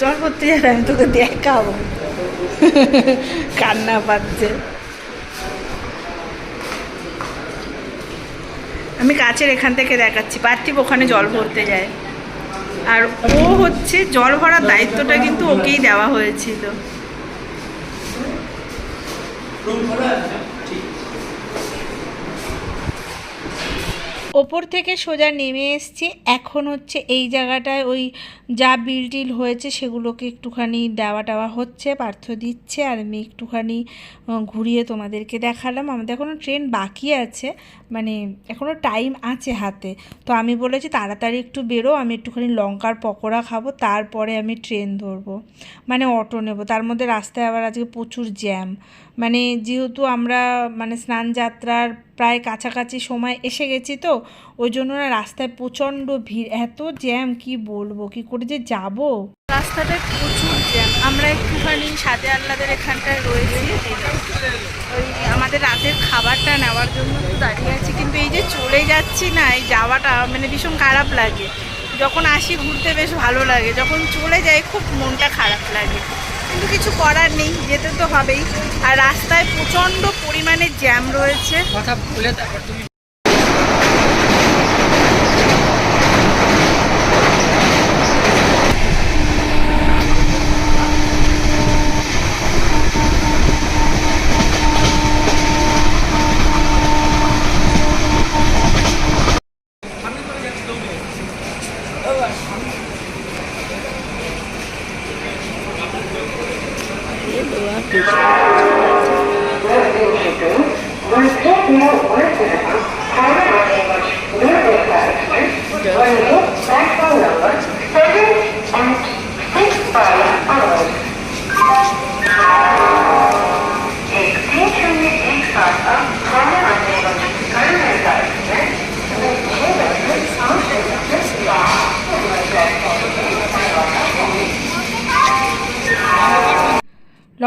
জল করতে যাবে আমি তোকে দেখাবো কান্না পাচ্ছে। আমি কাছের এখান থেকে দেখাচ্ছি। পার্থিব ওখানে জল ভরতে যায়। আর ও হচ্ছে জল ভরার দায়িত্বটা কিন্তু ওকেই দেওয়া হয়েছিল। ওপর থেকে সোজা নেমে এসছি। এখন হচ্ছে এই জায়গাটায় ওই যা বিল টিল হয়েছে সেগুলোকে একটুখানি দেওয়া টাওয়া হচ্ছে, পার্থ দিচ্ছে আর আমি একটুখানি ঘুরিয়ে তোমাদেরকে দেখালাম। আমাদের এখনও ট্রেন বাকি আছে মানে এখনও টাইম আছে হাতে। তো আমি বলেছি তাড়াতাড়ি একটু বেরো, আমি একটুখানি লঙ্কার পকোড়া খাব, তারপরে আমি ট্রেন ধরবো। মানে অটো নেব, তার মধ্যে রাস্তায় আবার আজকে প্রচুর জ্যাম। মানে যেহেতু আমরা মানে স্নান যাত্রার প্রায় কাছাকাছি সময় এসে গেছি তো, ওই জন্য না রাস্তায় প্রচণ্ড ভিড়। এত জ্যাম, কি বলব? কি করে যে যাব? রাস্তাটা প্রচুর জ্যাম। আমরা একটুখানি সাদে আল্লাদের এখানটায় রয়েছি। ওই আমাদের রাতের খাবারটা নেওয়ার জন্য দাঁড়িয়ে আছি। কিন্তু এই যে চলে যাচ্ছি না, এই যাওয়াটা মানে ভীষণ খারাপ লাগে। যখন আসি ঘুরতে বেশ ভালো লাগে। যখন চলে যাই খুব মনটা খারাপ লাগে। কিন্তু কিছু করার নেই, যেতে তো হবেই। আর রাস্তায় প্রচণ্ড পরিমাণে জ্যাম রয়েছে। কথা বলে তারপর তুমি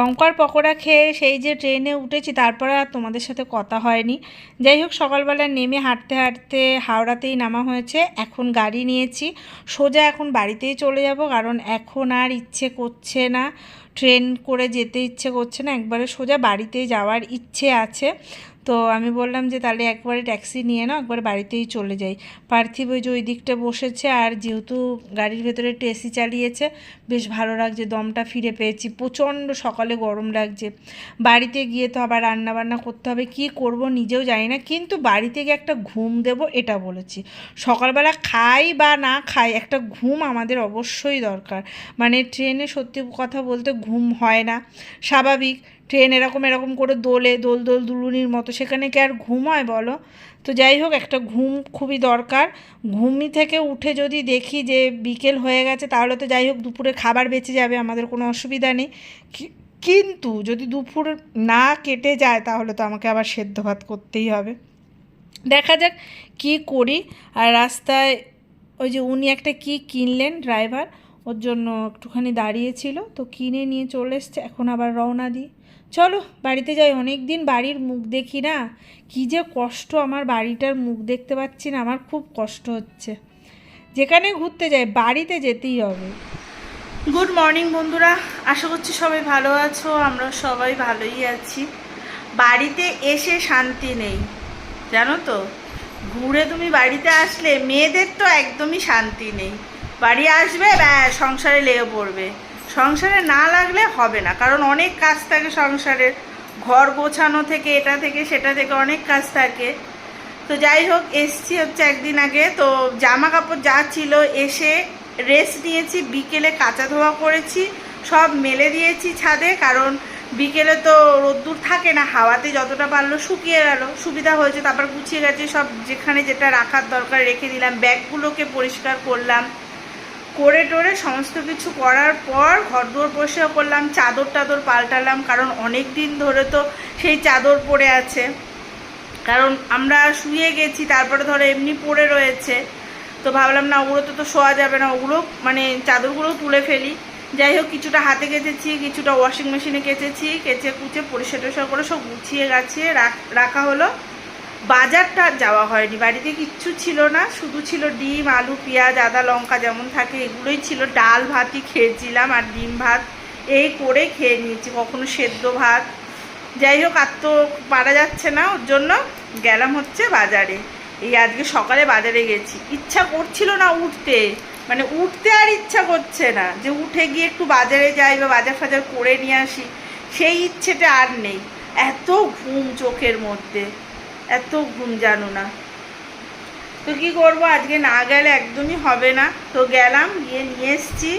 লঙ্কার পকোড়া খেয়ে সেই যে ট্রেনে উঠেছি, তারপরে আর তোমাদের সাথে কথা হয়নি। যাই হোক, সকালবেলা নেমে হাঁটতে হাঁটতে হাওড়াতেই নামা হয়েছে। এখন গাড়ি নিয়েছি। সোজা এখন বাড়িতেই চলে যাব, কারণ এখন আর ইচ্ছে করছে না। ট্রেন করে যেতে ইচ্ছে করছে না। একবারে সোজা বাড়িতে যাওয়ার ইচ্ছে আছে। তো আমি বললাম যে তাহলে একবারে ট্যাক্সি নিয়ে নাও, একবারে বাড়িতেই চলে যাই। পার্থিব ওই যে ওই দিকটা বসেছে আর যেহেতু গাড়ির ভেতরে একটু এসি চালিয়েছে, বেশ ভালো লাগছে, দমটা ফিরে পেয়েছি। প্রচণ্ড সকালে গরম লাগছে। বাড়িতে গিয়ে তো আবার রান্না বান্না করতে হবে, কি করব নিজেও জানি না, কিন্তু বাড়িতে গিয়ে একটা ঘুম দেব এটা বলেছি। সকালবেলা খাই বা না খাই, একটা ঘুম আমাদের অবশ্যই দরকার। মানে ট্রেনে সত্যি কথা বলতে ঘুম হয় না। স্বাভাবিক ট্রেন এরকম এরকম করে দোলে, দোল দোল দুলুনির মতো, সেখানে কি আর ঘুম হয় বলো? তো যাই হোক, একটা ঘুম খুবই দরকার। ঘুমি থেকে উঠে যদি দেখি যে বিকেল হয়ে গেছে, তাহলে তো যাই হোক, দুপুরে খাবার বেঁচে যাবে, আমাদের কোনো অসুবিধা নেই। কিন্তু যদি দুপুর না কেটে যায়, তাহলে তো আমাকে আবার সেদ্ধ ভাত করতেই হবে। দেখা যাক কি করি। আর রাস্তায় ওই যে উনি একটা কি কিনলেন ড্রাইভার, ওর জন্য একটুখানি দাঁড়িয়েছিল তো কিনে নিয়ে চলে এসছে, এখন আবার রওনা দিই। চলো বাড়িতে যাই অনেক দিন বাড়ির মুখ দেখি না। কী যে কষ্ট আমার বাড়িটার মুখ দেখতে পাচ্ছি না, আমার খুব কষ্ট হচ্ছে। যেখানে ঘুরতে যাই, বাড়িতে যেতেই হবে। গুড মর্নিং বন্ধুরা, আশা করছি সবাই ভালো আছো আমরা সবাই ভালোই আছি। বাড়িতে এসে শান্তি নেই, জানো তো? ঘুরে তুমি বাড়িতে আসলে মেয়েদের তো একদমই শান্তি নেই। বাড়ি আসবে, ব্যাস, সংসারে লেগে পড়বে। সংসারে না লাগলে হবে না। কারণ অনেক কাজ থাকে সংসারের ঘর গোছানো থেকে, এটা থেকে, সেটা থেকে অনেক কাজ থাকে। তো যাই হোক, এসছি হচ্ছে একদিন আগে। তো জামা কাপড় যা ছিল এসে রেস্ট নিয়েছি। বিকেলে কাঁচা ধোয়া করেছি। সব মেলে দিয়েছি ছাদে। কারণ বিকেলে তো রোদ্দুর থাকে না। হাওয়াতে যতটা পারল শুকিয়ে গেল। সুবিধা হয়েছে, তারপর গুছিয়ে গেছে। সব যেখানে যেটা রাখার দরকার রেখে দিলাম। ব্যাগগুলোকে পরিষ্কার করলাম। করে টোরে সমস্ত কিছু করার পর ঘর দুয়ার পরিষ্কার করলাম, চাদর টাদর পাল্টালাম, কারণ অনেক দিন ধরে তো সেই চাদর পড়ে আছে। কারণ আমরা শুয়ে গেছি, তারপরে ধরো এমনি পড়ে রয়েছে। তো ভাবলাম, না ওগুলোতে তো শোয়া যাবে না, ওগুলো মানে চাদরগুলো তুলে ফেলি। যাই হোক, কিছুটা হাতে কেচেছি, কিছুটা ওয়াশিং মেশিনে কেচেছি, কেচে কুচে পরিষ্কার করে সব গুছিয়ে গাছিয়ে রাখা হলো। বাজারটা যাওয়া হয়নি। বাড়িতে কিচ্ছু ছিল না, শুধু ছিল ডিম, আলু, পেঁয়াজ, আদা, লঙ্কা যেমন থাকে, এগুলোই ছিল। ডাল ভাতই খেয়েছিলাম আর ডিম ভাত এই করে খেয়ে নিয়েছি, কখনো সেদ্ধ ভাত। যাই হোক, আর তো পারা যাচ্ছে না, ওর জন্য গেলাম হচ্ছে বাজারে। এই আজকে সকালে বাজারে গেছি। ইচ্ছা করছিল না উঠতে মানে উঠতে আর ইচ্ছা করছে না যে উঠে গিয়ে একটু বাজারে যাই বা বাজার ফাজার করে নিয়ে আসি। সেই ইচ্ছেটা আর নেই। এত ঘুম চোখের মধ্যে। এত ঘুম জানো না। তো কি করব? আজকে না গেলে একদমই হবে না। তো গেলাম, গিয়ে নিয়ে এসছি।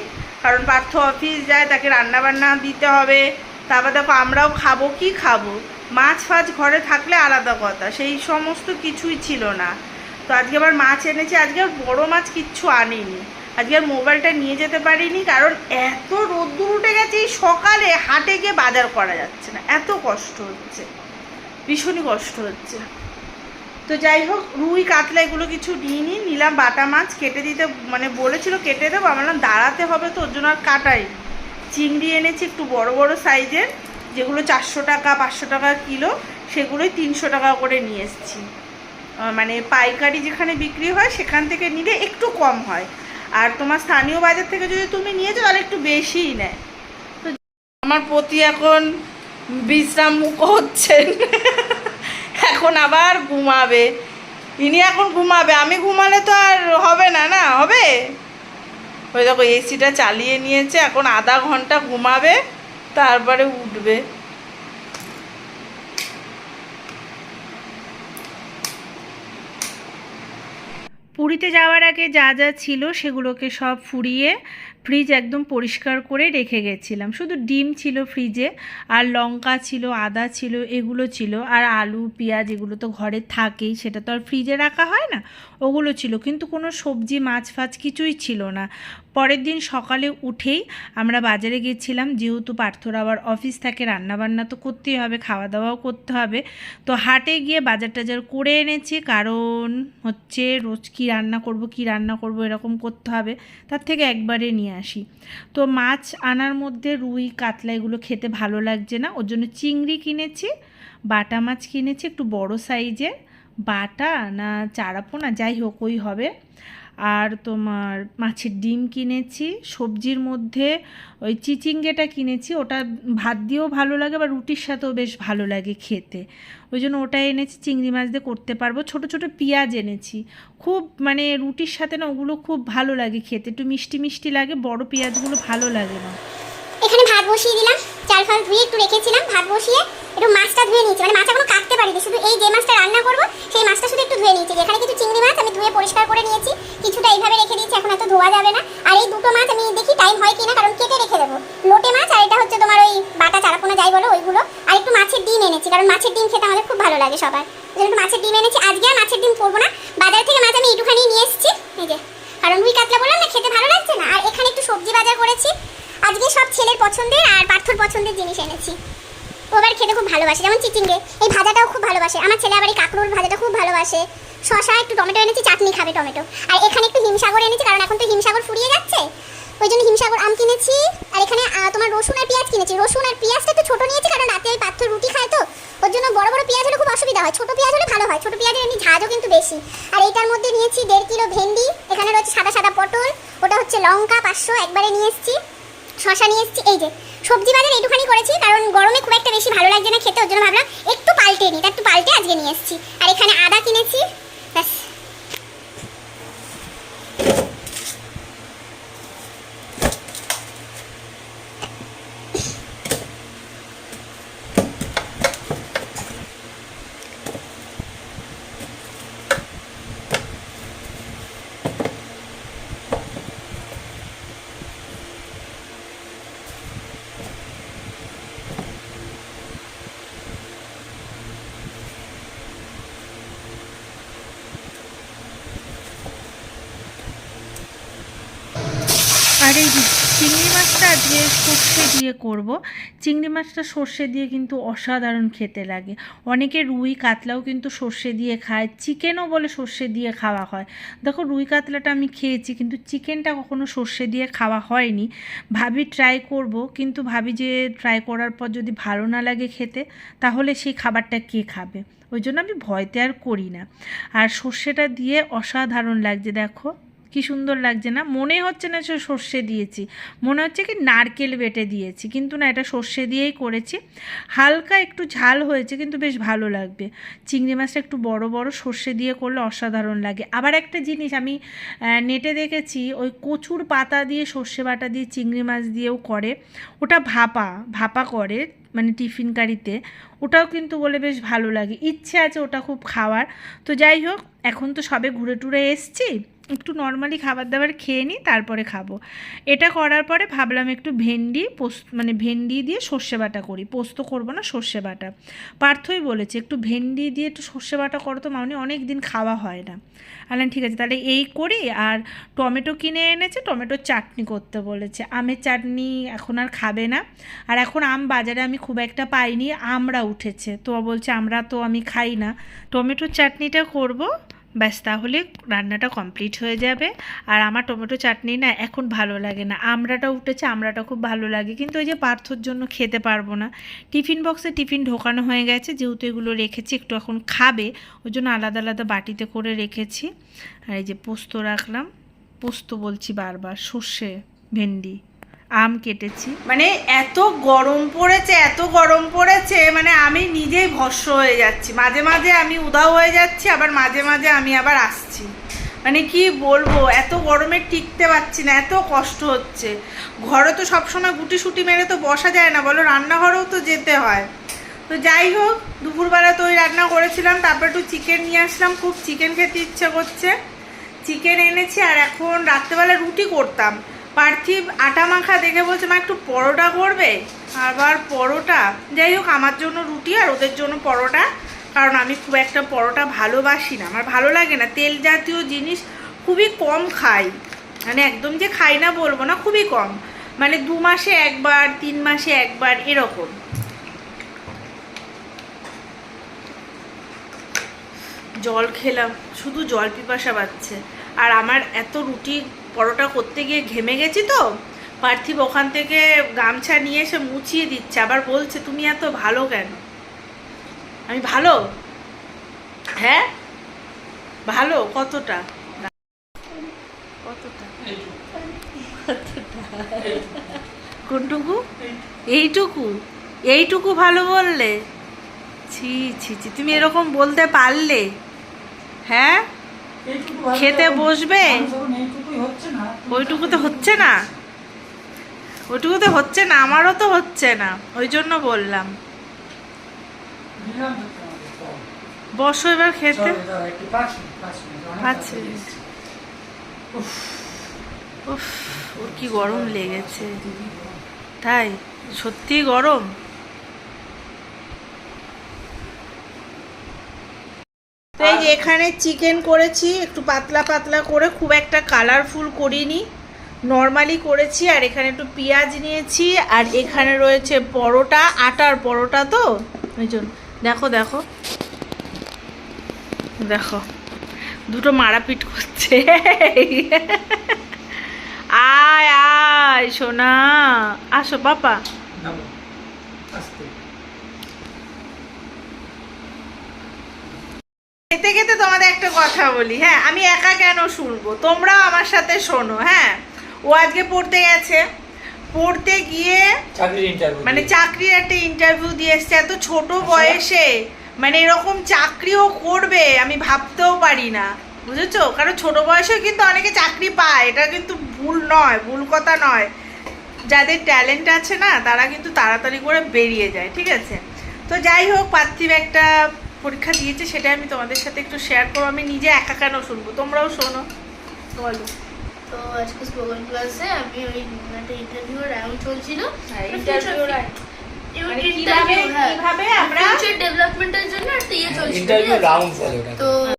কারণ পার্থ অফিস যায়, তাকে রান্না বান্না দিতে হবে। তারপর দেখো, আমরাও খাব, কি খাব? মাছ ফাছ ঘরে থাকলে আলাদা কথা। সেই সমস্ত কিছুই ছিল না। তো আজকে আবার মাছ এনেছি। আজকে আর বড় মাছ কিচ্ছু আনিনি। আজকে আর মোবাইলটা নিয়ে যেতে পারিনি, কারণ এত রোদ্দুর উঠে গেছে, এই সকালে হাটে গিয়ে বাজার করা যাচ্ছে না। এত কষ্ট হচ্ছে। ভীষণই কষ্ট হচ্ছে। তো যাই হোক, রুই, কাতলা এগুলো কিছু নিইনি নিলাম বাটা মাছ, কেটে দিতে মানে বলেছিল কেটে দেবো আমার বললাম দাঁড়াতে হবে তো, ওর জন্য আর কাটাই। চিংড়ি এনেছি একটু বড় বড় সাইজের, যেগুলো চারশো টাকা, পাঁচশো টাকা কিলো, সেগুলোই তিনশো টাকা করে নিয়ে এসেছি। মানে পাইকারি যেখানে বিক্রি হয়, সেখান থেকে নিলে একটু কম হয়। আর তোমার স্থানীয় বাজার থেকে যদি তুমি নিয়েছো, তাহলে একটু বেশিই নেয়। তো আমার প্রতি এখন বিশ্রাম হচ্ছেন এখন আবার ঘুমাবে। ইনি এখন ঘুমাবে। আমি ঘুমালে তো আর হবে না না? হবে? ওই দেখো এসিটা চালিয়ে নিয়েছে। এখন আধা ঘণ্টা ঘুমাবে, তারপরে উঠবে। পুরীতে যাওয়ার আগে যা যা ছিল সেগুলোকে সব ফুরিয়ে ফ্রিজ একদম পরিষ্কার করে রেখে গেছিলাম। শুধু ডিম ছিল ফ্রিজে আর লঙ্কা ছিল, আদা ছিল, এগুলো ছিল, আর আলু, পেঁয়াজ এগুলো তো ঘরে থাকেই, সেটা তো আর ফ্রিজে রাখা হয় না, ওগুলো ছিল। কিন্তু কোনো সবজি মাছ ফাছ কিছুই ছিল না। পরের দিন সকালে উঠেই আমরা বাজারে গেছিলাম। যেহেতু পার্থর আবার অফিস থাকে, রান্নাবান্না তো করতেই হবে খাওয়া দাওয়াও করতে হবে। তো হাটে গিয়ে বাজার টাজার করে এনেছি, কারণ হচ্ছে রোজ কী রান্না করব, কি রান্না করব, এরকম করতে হবে। তার থেকে একবারে নিয়ে আসি। তো মাছ আনার মধ্যে রুই, কাতলা এগুলো খেতে ভালো লাগছে না। ওর জন্য চিংড়ি কিনেছি, বাটা মাছ কিনেছি, একটু বড় সাইজের বাটা না চারাপোনা, যাই হোক, ওই হবে। আর তোমার মাছের ডিম কিনেছি, সবজির মধ্যে ওই চিচিঙ্গেটা কিনেছি, ওটা ভাত দিয়েও ভালো লাগে বা রুটির সাথেও বেশ ভালো লাগে খেতে। ওই জন্য ওটা এনেছি, চিংড়ি মাছ দিয়ে করতে পারব। ছোট ছোট পেঁয়াজ এনেছি। খুব মানে রুটির সাথে না ওগুলো খুব ভালো লাগে খেতে, একটু মিষ্টি মিষ্টি লাগে, বড় পেঁয়াজগুলো ভালো লাগে না। এখানে ভাত বসিয়ে দিলাম, চাল ফাল ধুয়ে একটু রেখেছিলাম, ভাত বসিয়ে একটু মাছটা ধুয়ে নিয়েছি মানে মাছ এখনও কাটতে পারিনি শুধু এই যে মাছটা রান্না করব সেই মাছটা শুধু একটু ধুয়ে নিয়েছি এখানে কিছু চিংড়ি মাছ আমি ধুয়ে পরিষ্কার করে নিয়েছি কিছুটা এইভাবে রেখে দিয়েছি এখন এত ধোয়া যাবে না আর এই দুটো মাছ আমি দেখি টাইম হয় কিনা কারণ কেটে রেখে দেবো লোটে মাছ আর এটা হচ্ছে তোমার ওই বাটা চারাপোনা যাই বলো ওইগুলো আর একটু মাছের ডিম এনেছি কারণ মাছের ডিম খেতে আমাদের খুব ভালো লাগে সবার। একটু মাছের ডিম এনেছি, আজকে আর মাছের ডিম করব না। বাজার থেকে মাছ আমি একটুখানি নিয়ে এসেছি। এই যে, কারণ রুই কাতলা বললাম না, খেতে ভালো লাগছে না। আর এখানে একটু সবজি বাজার করেছি। আজকে সব ছেলের পছন্দের আর পার্থর পছন্দের জিনিস এনেছি। ও আবার খেতে খুব ভালোবাসে, যেমন চিচিঙ্গে। এই ভাজাটাও খুব ভালোবাসে। আমার ছেলে আবার এই কাঁকড়োর ভাজাটা খুব ভালোবাসে। শশা একটু টমেটো এনেছি, চাটনি খাবে টমেটো। আর এখানে একটু হিমসাগর এনেছি, কারণ এখন তো হিমসাগর ফুরিয়ে যাচ্ছে। ওই জন্য হিমসাগর আম কিনেছি। আর এখানে তোমার রসুন আর পেঁয়াজ কিনেছি। রসুন আর পেঁয়াজটা একটু ছোটো নিয়েছি, কারণ রাতে পাথর রুটি খায় তো। ওর জন্য বড় বড় পেঁয়াজ হলে খুব অসুবিধা হয়। ছোট পেঁয়াজ হলে ভালো হয়। ছোট পেঁয়াজের এমনি ঝাঁজও কিন্তু বেশি। আর এইটার মধ্যে নিয়েছি দেড় কিলো ভেন্ডি। এখানে রয়েছে সাদা সাদা পটল। ওটা হচ্ছে লঙ্কা পাঁচশো একবারে নিয়ে এসেছি। শশা নিয়ে এসেছি। এই যে, সবজি বাজার এইটুখানি করেছি, কারণ গরমে খুব একটা বেশি ভালো লাগছে না খেতে। ওর জন্য ভাবলাম একটু পাল্টে নিই একটু পাল্টে আজকে নিয়ে এসেছি। আর এখানে আদা কিনেছি। আর এই চিংড়ি মাছটা আজকে সর্ষে দিয়ে করব। চিংড়ি মাছটা সর্ষে দিয়ে কিন্তু অসাধারণ খেতে লাগে। অনেকে রুই কাতলাও কিন্তু সর্ষে দিয়ে খায়। চিকেনও বলে সর্ষে দিয়ে খাওয়া হয়। দেখো, রুই কাতলাটা আমি খেয়েছি, কিন্তু চিকেনটা কখনো সর্ষে দিয়ে খাওয়া হয়নি। ভাবি ট্রাই করব, কিন্তু ভাবি যে ট্রাই করার পর যদি ভালো না লাগে খেতে, তাহলে সেই খাবারটা কে খাবে? ওই জন্য আমি ভয়তে আর করি না। আর সর্ষেটা দিয়ে অসাধারণ লাগছে, দেখো। কি সুন্দর লাগছে না? মনে হচ্ছে না সে সর্ষে দিয়েছি। মনে হচ্ছে কি নারকেল বেটে দিয়েছি। কিন্তু না, এটা সর্ষে দিয়েই করেছি। হালকা একটু ঝাল হয়েছে, কিন্তু বেশ ভালো লাগবে। চিংড়ি মাছটা একটু বড় বড় সর্ষে দিয়ে করলে অসাধারণ লাগে। আবার একটা জিনিস আমি নেটে দেখেছি, ওই কচুর পাতা দিয়ে সর্ষে বাটা দিয়ে চিংড়ি মাছ দিয়েও করে। ওটা ভাপা ভাপা করে মানে টিফিন কারিতে। ওটাও কিন্তু বলে বেশ ভালো লাগে। ইচ্ছে আছে ওটা খুব খাওয়ার। তো যাই হোক, এখন তো সবে ঘুরে টুরে এসছি। একটু নর্মালি খাবার দাবার খেয়ে নিই, তারপরে খাব। এটা করার পরে ভাবলাম একটু ভেন্ডি, পোস্ত মানে ভেন্ডি দিয়ে সর্ষে বাটা করি। পোস্ত করব না, সর্ষে বাটা। পার্থই বলেছে, একটু ভেন্ডি দিয়ে একটু সর্ষে বাটা করো তো মানে অনেক দিন খাওয়া হয় না। আলাম ঠিক আছে, তাহলে এই করি। আর টমেটো কিনে এনেছে, টমেটোর চাটনি করতে বলেছে। আমের চাটনি এখন আর খাবে না। আর এখন আম বাজারে আমি খুব একটা পাইনি আমরা উঠেছে। তো বলছে আমরা তো আমি খাই না। টমেটোর চাটনিটা করব। ব্যাস, তাহলে রান্নাটা কমপ্লিট হয়ে যাবে। আর আমার টমেটো চাটনি না এখন ভালো লাগে না। আমড়াটা উঠেছে আমড়াটা খুব ভালো লাগে। কিন্তু ওই যে পার্থর জন্য খেতে পারব না। টিফিন বক্সে টিফিন ঢোকানো হয়ে গেছে, যেহেতু এগুলো রেখেছি, একটু এখন খাবে। ওই জন্য আলাদা আলাদা বাটিতে করে রেখেছি। আর এই যে পোস্ত রাখলাম, পোস্ত বলছি বারবার, সর্ষে, ভেন্ডি। আম কেটেছি। মানে এত গরম পড়েছে, এত গরম পড়েছে মানে আমি নিজেই ভস্য হয়ে যাচ্ছি। মাঝে মাঝে আমি উদাও হয়ে যাচ্ছি, আবার মাঝে মাঝে আমি আবার আসছি। মানে কি বলব, এত গরমে টিকতে পারছি না, এত কষ্ট হচ্ছে। ঘরে তো সবসময় গুটি সুটি মেরে তো বসা যায় না, বলো রান্নাঘরেও তো যেতে হয়। তো যাই হোক, দুপুরবেলা তো ওই রান্না করেছিলাম, তারপর একটু চিকেন নিয়ে আসলাম। খুব চিকেন খেতে ইচ্ছে করছে। চিকেন এনেছি আর এখন রাত্রেবেলা রুটি করতাম। পার্থিব আটা মাখা দেখে বলছে, মা, একটু পরোটা করবে? আবার পরোটা, যাই হোক, আমার জন্য রুটি আর ওদের জন্য পরোটা, কারণ আমি খুব একটা পরোটা ভালোবাসি না। আমার ভালো লাগে না, তেল জাতীয় জিনিস খুবই কম খাই। মানে একদম যে খাই না বলব না, খুবই কম। মানে দু মাসে একবার, তিন মাসে একবার, এরকম। জল খেলাম, শুধু জল পিপাসা পাচ্ছে। আর আমার এত রুটি পরোটা করতে গিয়ে ঘেমে গেছি তো। পার্থিব ওখান থেকে গামছা নিয়ে এসে মুছিয়ে দিচ্ছে আবার বলছে তুমি এত ভালো কেন? আমি ভালো? হ্যাঁ? ভালো? কতটা? কতটা? কোনটুকু? এইটুকু? এইটুকু ভালো বললে? ছি ছি ছি তুমি এরকম বলতে পারলে। হ্যাঁ? খেতে বসবে? ওইটুকু তো হচ্ছে না? ওইটুকু তো হচ্ছে না আমারও তো হচ্ছে না ওই জন্য বললাম। বসো এবার খেতে। মিনিট উফ ওর কি গরম লেগেছে। তাই সত্যি গরম? তো এই যে এখানে চিকেন করেছি একটু পাতলা পাতলা করে খুব একটা কালারফুল করিনি। নর্মালি করেছি আর এখানে একটু পেঁয়াজ নিয়েছি আর এখানে রয়েছে পরোটা আটার পরোটা তো? ওই জন্য। দেখো দেখো। দেখো দুটো মারাপিট করছে। আয় আয় সোনা। আসো পাপা। খেতে খেতে তোমাদের একটা কথা বলি হ্যাঁ আমি একা কেন শুনব? তোমরাও আমার সাথে শোনো হ্যাঁ? ও আজকে পড়তে গেছে পড়তে গিয়ে চাকরির ইন্টারভিউ মানে চাকরির একটা ইন্টারভিউ দিয়ে এসছে এত ছোট বয়সে মানে এরকম চাকরিও করবে আমি ভাবতেও পারি না বুঝেছ? কারণ ছোট বয়সেও কিন্তু অনেকে চাকরি পায় এটা কিন্তু ভুল নয় ভুল কথা নয়। যাদের ট্যালেন্ট আছে না তারা কিন্তু তাড়াতাড়ি করে বেরিয়ে যায় ঠিক আছে? তো যাই হোক পার্থিব একটা পরীক্ষা দিয়েছে সেটা আমি তোমাদের সাথে একটু শেয়ার করব। আমি নিজে একা কেন শুনব? তোমরাও শোনো। বলো। তো আজকে স্পোকেন ক্লাসে আমি ওই একটা ইন্টারভিউ রাউন্ড চলছিল। ইন্টারভিউ রাউন্ড তো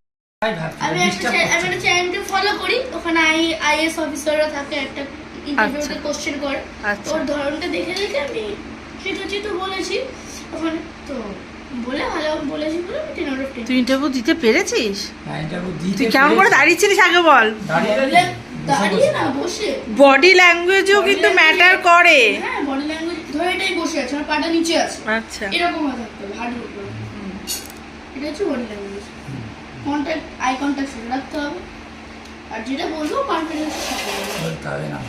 আমি একটা চ্যা- আমি একটা চ্যানেলটি ফলো করি ওখানে আই আইএস অফিসাররা থাকে একটা ইন্টারভিউতে। কোশ্চেন করে। ওর ধরনটা দেখে দেখে আমি বলেছি। ওখানে তো বলে ভালো বলেছি বলে আমি টেন আউট অফ টেন তুই ইন্টারভিউ দিতে পেরেছিস? হ্যাঁ, দিতে তুই কেমন করে দাঁড়িয়েছিলিস আগে বল। দাঁড়িয়ে দাঁড়িয়ে? বসে। দাঁড়িয়ে বসে? না বসে বডি ল্যাঙ্গুয়েজও কিন্তু ম্যাটার করে হ্যাঁ বডি ল্যাঙ্গুয়েজ ধরে এটাই বসে আছে আমার পাটা নিচে আছে। আচ্ছা। এরকম হয়ে থাকতে হার্ড এটা হচ্ছে body language contact eye contact রাখতে হবে। আর যেটা বলব কনফিডেন্স সাথে বলতে হবে না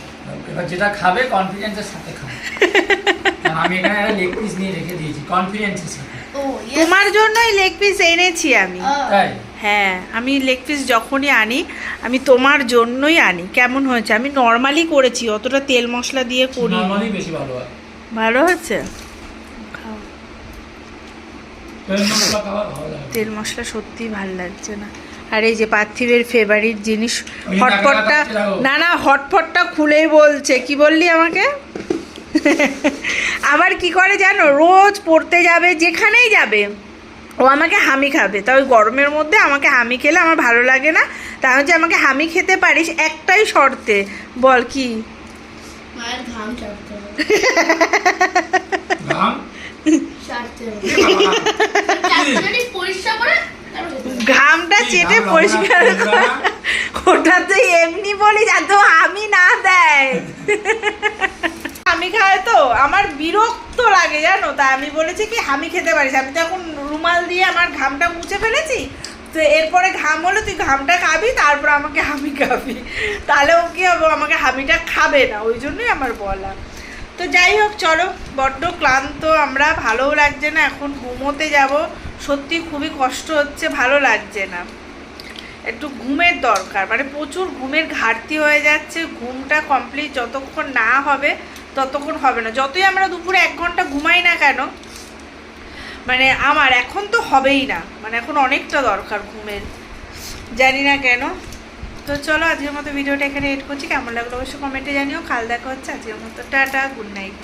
এবার যেটা খাবে কনফিডেন্সের সাথে খাবে। আমি এখানে একটা লেগ পিস নিয়ে রেখে দিয়েছি কনফিডেন্সের সাথে. তোমার জন্যই লেগ পিস এনেছি আমি। তাই? হ্যাঁ আমি লেগ পিস যখনই আনি আমি তোমার জন্যই আনি। কেমন হয়েছে? আমি নর্মালি করেছি অতটা তেল মশলা দিয়ে করি নর্মালি বেশি ভালো হয়। ভালো হয়েছে? খাও। তেল মশলা সত্যিই ভালো লাগছে না। আর এই যে পার্থিবের ফেভারিট জিনিস হটপটটা। না না হটপটটা খুলেই বলছে। কি বললি আমাকে? আবার কি করে জানো? রোজ পড়তে যাবে যেখানেই যাবে। ও আমাকে হামি খাবে। তা ওই গরমের মধ্যে আমাকে হামি খেলে আমার ভালো লাগে না। তা হচ্ছে আমাকে হামি খেতে পারিস একটাই শর্তে। বল কি? হবে। ঘামটা চেটে পরিষ্কার ওটা তো এমনি বলি যাতে আমি না দেয়। আমি খায় তো, আমার বিরক্ত লাগে জানো? তা আমি বলেছি কি, হামি খেতে পারিস। আমি তো এখন রুমাল দিয়ে আমার ঘামটা মুছে ফেলেছি, তো এরপরে ঘাম হলো, তুই ঘামটা খাবি, তারপর আমাকে হামি খাবি। তাহলে ও কি হবে? আমাকে হামিটা খাবে না, ওই জন্যই আমার বলা। তো যাই হোক, চলো, বড্ড ক্লান্ত, আমরা ভালোও লাগছে না, এখন ঘুমোতে যাব। সত্যি খুবই কষ্ট হচ্ছে, ভালো লাগছে না। একটু ঘুমের দরকার মানে প্রচুর ঘুমের ঘাটতি হয়ে যাচ্ছে, ঘুমটা কমপ্লিট যতক্ষণ না হবে ততক্ষণ হবে না। যতই আমরা দুপুরে এক ঘণ্টা ঘুমাই না কেন মানে আমার এখন তো হবেই না। মানে এখন অনেকটা দরকার ঘুমের, জানি না কেন। তো চলো আজকের মতো ভিডিওটা এখানে এড করছি। কেমন লাগল অবশ্যই কমেন্টে জানিও। কাল দেখা হচ্ছে আজকের মতো। Tata good night